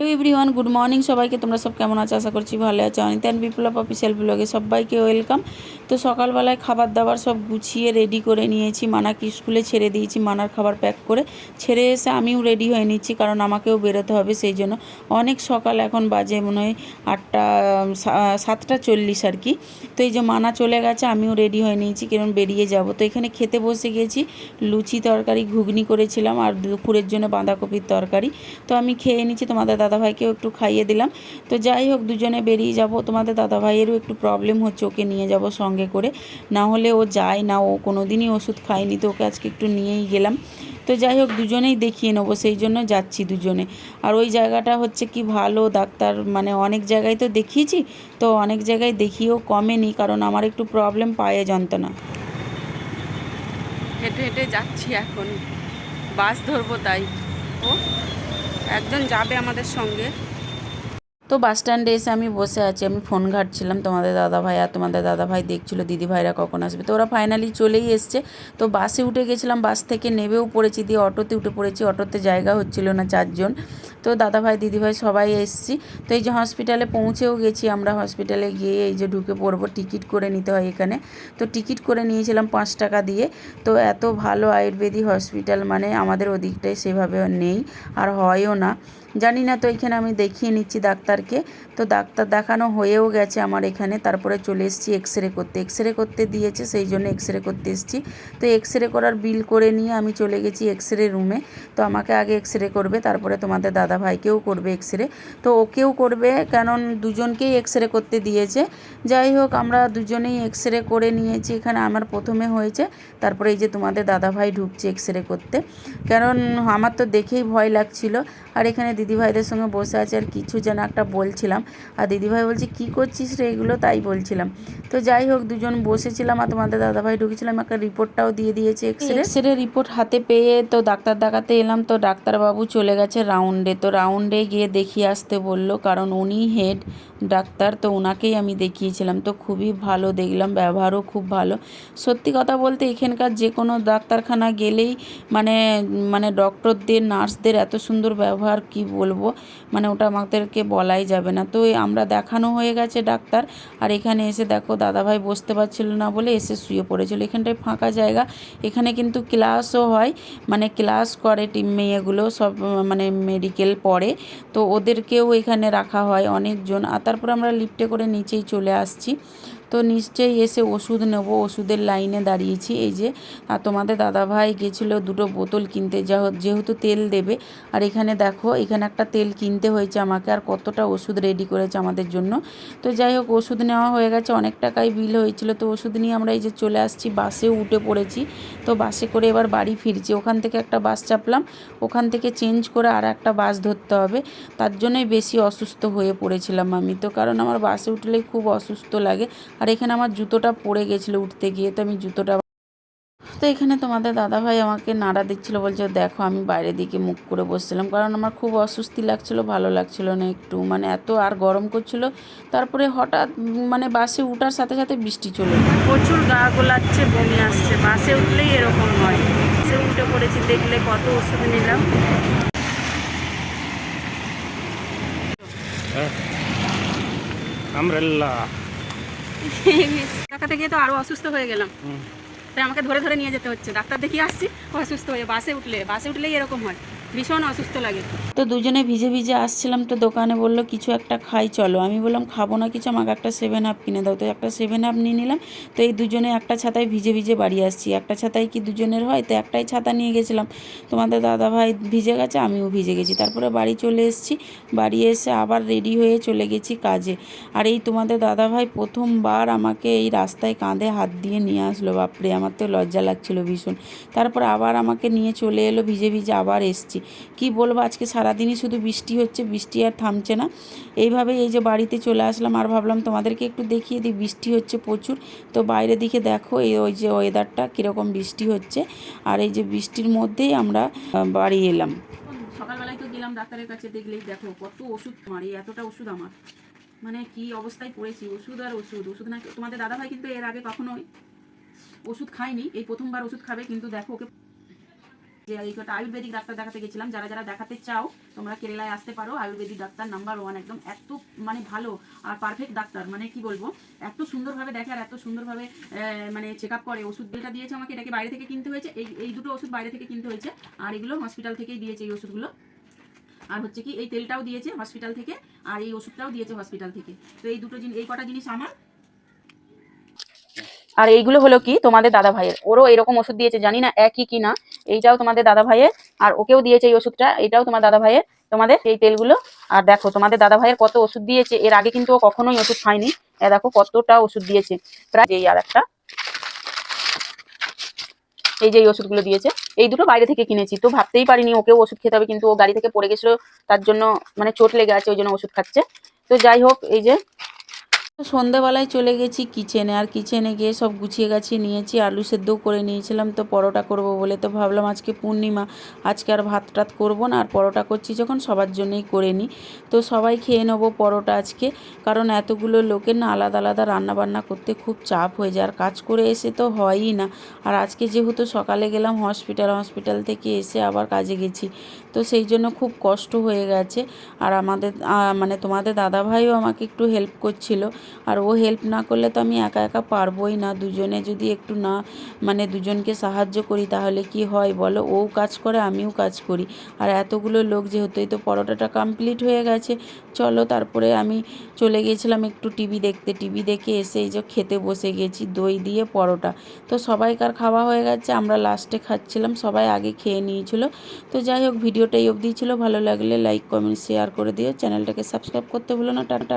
Hello everyone good morning সবাইকে তোমরা সব কেমন আছো? আশা করছি ভালো আছো। অ্যান্ড বিপ্লব অফিসিয়াল ব্লগে সবাইকে ওয়েলকাম তো সকালবেলায় খাবার দাবার সব গুছিয়ে রেডি করে নিয়েছি। মানাকে স্কুলে ছেড়ে দিয়েছি, মানার খাবার প্যাক করে। ছেড়ে এসে আমিও রেডি হয়ে নিচ্ছি, কারণ আমাকেও বেরোতে হবে সেই জন্য। অনেক সকাল, এখন বাজে মনে হয় আটটা সাতটা চল্লিশ আর কি। তো এই যে মানা চলে গেছে, আমিও রেডি হয়ে নিয়েছি, কারণ বেরিয়ে যাব। তো এখানে খেতে বসে গেছি, লুচি তরকারি, ঘুগনি করেছিলাম, আর দুপুরের জন্য বাঁধাকপির তরকারি। তো আমি খেয়ে নিচ্ছি তোমাদের দাদাভাইকেও একটু খাইয়ে দিলাম। তো যাই হোক, দুজনে বেরিয়ে যাব। তোমাদের দাদাভাইয়েরও একটু প্রবলেম হচ্ছে, ওকে নিয়ে যাব সঙ্গে করে। না হলে ও যায় না, ও কোনো দিনই ওষুধ খায়নি, তো ওকে আজকে একটু নিয়েই গেলাম। তো যাই হোক, দুজনেই দেখিয়ে নেব, সেই জন্য যাচ্ছি দুজনে। আর ওই জায়গাটা হচ্ছে কি ভালো, ডাক্তার মানে অনেক জায়গায় তো দেখিয়েছি, তো অনেক জায়গায় দেখিয়েও কমেনি, কারণ আমার একটু প্রবলেম পায়ে যন্ত্রণা। হেঁটে হেঁটে যাচ্ছি এখন। বাস ধরবো তাই। ও? একজন যাবে আমাদের সঙ্গে। তো বাস স্ট্যান্ডে এসে আমি বসে আছি, আমি ফোন ঘাটছিলাম, তোমাদের দাদা ভাই আর তোমাদের দাদা ভাই দেখছিল, দিদি ভাইরা কখন আসবে। তো ওরা ফাইনালি চলেই এসছে। তো বাসে উঠে গেছিলাম বাস থেকে নেবেও পড়েছি, দিয়ে অটোতে উঠে পড়েছি, অটোতে জায়গা হচ্ছিল না চারজন। তো দাদা ভাই, দিদি ভাই সবাই এসছি। তো এই যে হসপিটালে পৌঁছেও গেছি আমরা হসপিটালে গিয়ে এই যে ঢুকে পড়ব টিকিট করে নিতে হয় এখানে। তো টিকিট করে নিয়েছিলাম পাঁচ টাকা দিয়ে। তো এত ভালো আয়ুর্বেদিক হসপিটাল মানে আমাদের ওদিকটায় সেভাবে নেই, আর হয়ও না। জানি না তো, এখানে আমি দেখিয়ে নিচ্ছি ডাক্তারকে। তো ডাক্তার দেখানো হয়েও গেছে আমার এখানে, তারপরে চলে এসেছি এক্স রে করতে। এক্স রে করতে দিয়েছে, সেই জন্য এক্স রে করতে এসেছি। তো এক্স রে করার বিল করে নিয়ে আমি চলে গেছি এক্স রে রুমে। তো আমাকে আগে এক্স রে করবে, তারপরে তোমাদের দাদা ভাইকেও করবে এক্স রে তো ওকেও করবে, কারণ দুজনকেই এক্স রে করতে দিয়েছে। যাই হোক, আমরা দুজনেই এক্স রে করে নিয়েছি, এখানে আমার প্রথমে হয়েছে, তারপরে এই যে তোমাদের দাদা ভাই ঢুকছে এক্স রে করতে। কারণ আমার তো দেখেই ভয় লাগছিল, আর এখানে দিদিভাইদের সঙ্গে বসে আছে আর কিছু যেন একটা বলছিলাম। আর দিদিভাই বলছে, কী করছিস রে? এগুলো তাই বলছিলাম। তো যাই হোক, দুজন বসেছিলাম আর তোমাদের দাদাভাই ঢুকেছিলাম। একটা রিপোর্টটাও দিয়ে দিয়েছে X ray X ray report হাতে পেয়ে তো ডাক্তার দেখাতে এলাম। তো ডাক্তারবাবু চলে গেছে রাউন্ডে তো রাউন্ডে গিয়ে দেখিয়ে আসতে বলল। কারণ উনি হেড ডাক্তার, তো ওনাকেই আমি দেখিয়েছিলাম। তো খুবই ভালো দেখলাম, ব্যবহারও খুব ভালো। সত্যি কথা বলতে এখানকার যে কোনো ডাক্তারখানা গেলেই মানে মানে ডক্টরদের, নার্সদের এত সুন্দর ব্যবহার কি বলব? মানে ওটা আমাদেরকে বলাই যাবে না। তো আমরা দেখানো হয়ে গেছে ডাক্তার, আর এখানে এসে দেখো দাদাভাই বসতে পারছিল না বলে এসে শুয়ে পড়েছিল। এখানটায় ফাঁকা জায়গা, এখানে কিন্তু ক্লাসও হয় মানে ক্লাস করে টিম মেয়েগুলো, সব মানে মেডিকেল পড়ে। তো ওদেরকেও এখানে রাখা হয় অনেকজন। আর তারপর আমরা লিফটে করে নিচেই চলে আসছি। তো নিশ্চয়ই এসে ওষুধ নেব, ওষুধের লাইনে দাঁড়িয়েছি। এই যে আর তোমাদের দাদাভাই গেছিল দুটো বোতল কিনতে যেহেতু তেল দেবে। আর এখানে দেখো, এখানে একটা তেল কিনতে হয়েছে আমাকে, আর কতটা ওষুধ রেডি করেছে আমাদের জন্য। তো যাই হোক, ওষুধ নেওয়া হয়ে গেছে, অনেক টাকাই বিল হয়েছিল। তো ওষুধ নিয়ে আমরা এই যে চলে আসছি বাসেও উঠে পড়েছি। তো বাসে করে এবার বাড়ি ফিরছি। ওখান থেকে একটা বাস চাপলাম। ওখান থেকে চেঞ্জ করে আর একটা বাস ধরতে হবে। তার জন্যই বেশি অসুস্থ হয়ে পড়েছিলাম আমি। তো কারণ আমার বাসে উঠলেই খুব অসুস্থ লাগে। আর এখানে আমার জুতোটা পড়ে গেছিল উঠতে গিয়ে তো আমি জুতোটা তো এখানে তোমাদের দাদাভাই আমাকে নাড়া দিচ্ছিল বলছে দেখো আমি বাইরের দিকে মুখ করে বসছিলাম। কারণ আমার খুব অস্বস্তি লাগছিল ভালো লাগছিল না একটু। মানে এত আর গরম করছিল তারপরে হঠাৎ মানে বাসে উঠার সাথে সাথে বৃষ্টি চলে প্রচুর গা গোলাচ্ছে বমি আসছে। বাসে উঠলেই এরকম হয়। বাসে উঠে পড়েছি দেখলে কত ওষুধ নিলাম। আমরেল্লা। দেখাতে গিয়ে তো আরও অসুস্থ হয়ে গেলাম। তাই আমাকে ধরে ধরে নিয়ে যেতে হচ্ছে। ডাক্তার দেখিয়ে আসছি অসুস্থ হয়ে বাসে উঠলে বাসে উঠলেই এরকম হয়। ভীষণ অসুস্থ লাগে। তো দুজনে ভিজে ভিজে আসছিলাম তো দোকানে বলল, কিছু একটা খাই, চলো। আমি বললাম, খাব না কিছু, আমাকে একটা সেভেন আপ কিনে দাও। তো একটা সেভেন আপ নিয়ে নিলাম, তো এই দুজনে একটা ছাতায় ভিজে ভিজে বাড়ি আসছি। একটা ছাতায় কি দুজনের হয়? তো একটাই ছাতা নিয়ে গেছিলাম। তোমাদের দাদা ভাই ভিজে গেছে, আমিও ভিজে গেছি। তারপরে বাড়ি চলে এসেছি। বাড়ি এসে আবার রেডি হয়ে চলে গেছি কাজে। আর এই তোমাদের দাদা ভাই প্রথমবার আমাকে এই রাস্তায় কাঁধে হাত দিয়ে নিয়ে আসলো। বাপরে, আমার তো লজ্জা লাগছিল ভীষণ। তারপর আবার আমাকে নিয়ে চলে এলো, ভিজে ভিজে আবার এসছি। কি বলব, আজকে সারাদিনই শুধু বৃষ্টি হচ্ছে, বৃষ্টি আর থামছে না। এইভাবে এই যে বাড়িতে চলে আসলাম, আর ভাবলাম তোমাদেরকে একটু দেখিয়ে দিই, বৃষ্টি হচ্ছে প্রচুর। তো বাইরে দিকে দেখো, এই ওই যে ওয়েদারটা কীরকম বৃষ্টি হচ্ছে, আর এই যে বৃষ্টির মধ্যেই আমরা বাড়ি এলাম। সকালবেলায় তো গেলাম ডাক্তারের কাছে, দেখলেই দেখো কত ওষুধ আমার, এই এতটা ওষুধ আমার। মানে কি অবস্থায় পড়েছি, ওষুধ আর ওষুধ ওষুধ না তোমাদের দাদাভাই কিন্তু এর আগে কখনোই ওষুধ খায়নি, এই প্রথমবার ওষুধ খাবে, কিন্তু দেখো ওকে যে এই আয়ুর্বেদিক ডাক্তার দেখাতে গেছিলাম। যারা যারা দেখাতে চাও, তোমরা কেরালায় আসতে পারো। আয়ুর্বেদিক ডাক্তার নাম্বার ওয়ান একদম এত মানে ভালো আর পারফেক্ট ডাক্তার। মানে কি বলব? এত সুন্দরভাবে দেখে আর এত সুন্দরভাবে মানে চেক আপ করে। ওষুধ যেটা দিয়েছে আমাকে এটাকে বাইরে থেকে কিনতে হয়েছে। এই এই দুটো ওষুধ বাইরে থেকে কিনতে হয়েছে। আর এগুলো হসপিটাল থেকেই দিয়েছে এই ওষুধগুলো। আর হচ্ছে কি, এই তেলটাও দিয়েছে হসপিটাল থেকে। আর এই ওষুধটাও দিয়েছে হসপিটাল থেকে। তো এই দুটো জিনিস এই কটা জিনিস আমার। আর এইগুলো হলো কি তোমাদের দাদা ভাইয়ের। ওরও এরকম ওষুধ দিয়েছে, জানি না একই কি না। এইটাও তোমাদের দাদা ভাইয়ের, আর ওকেও দিয়েছে এই ওষুধটা এটাও তোমার দাদা ভাইয়ের, তোমাদের এই তেলগুলো। আর দেখো, তোমাদের দাদা ভাইয়ের কত ওষুধ দিয়েছে, এর আগে কিন্তু ও কখনোই ওষুধ খায়নি। দেখো, কতটা ওষুধ দিয়েছে। প্রায় এই আর একটা। এই যে এই ওষুধগুলো দিয়েছে, এই দুটো বাইরে থেকে কিনেছি। তো ভাবতেই পারিনি ওকেও ওষুধ খেতে হবে, কিন্তু ও গাড়ি থেকে পড়ে গেছিল, তার জন্য মানে চোট লেগে আছে, ওই জন্য ওষুধ খাচ্ছে। তো যাই হোক, এই যে তো সন্ধেবেলায় চলে গেছি কিচেনে আর কিচেনে গিয়ে সব গুছিয়ে গাছিয়ে নিয়েছি, আলু সেদ্ধও করে নিয়েছিলাম। তো পরোটা করব বলে তো ভাবলাম আজকে পূর্ণিমা, আজকে আর ভাত টাত করব না, আর পরোটা করছি যখন সবার জন্যই করে নিই। তো সবাই খেয়ে নেব পরোটা আজকে, কারণ এতগুলো লোকের না আলাদা আলাদা রান্না বান্না করতে খুব চাপ হয়ে যায়। আর কাজ করে এসে তো হয়ই না। আর আজকে যেহেতু সকালে গেলাম হসপিটাল হসপিটাল থেকে এসে আবার কাজে গেছি। তো সেই জন্য খুব কষ্ট হয়ে গেছে। আর আমাদের মানে তোমাদের দাদাভাইও আমাকে একটু হেল্প করছিল। আর ও হেল্প না করলে তো আমি একা একা পারবোই না। দুজনে যদি একটু না মানে দুজনকে সাহায্য করি তাহলে কি হয় বলো? ও কাজ করে, আমিও কাজ করি। আর এতগুলো লোক যেহেতু তো পরোটাটা কমপ্লিট হয়ে গেছে। চলো তারপরে আমি চলে গিয়েছিলাম একটু টিভি দেখতে। টিভি দেখে এসে এই যে খেতে বসে গেছি, দই দিয়ে পরোটা। তো সবাইকার খাওয়া হয়ে গেছে? আমরা লাস্টে খাচ্ছিলাম, সবাই আগে খেয়ে নিয়েছিল। তো যাই হোক, ভিডিওটা এই অবধি ছিল। ভালো লাগলে লাইক কমেন্ট শেয়ার করে দিও। চ্যানেলটাকে সাবস্ক্রাইব করতে ভুলো না। টাটা।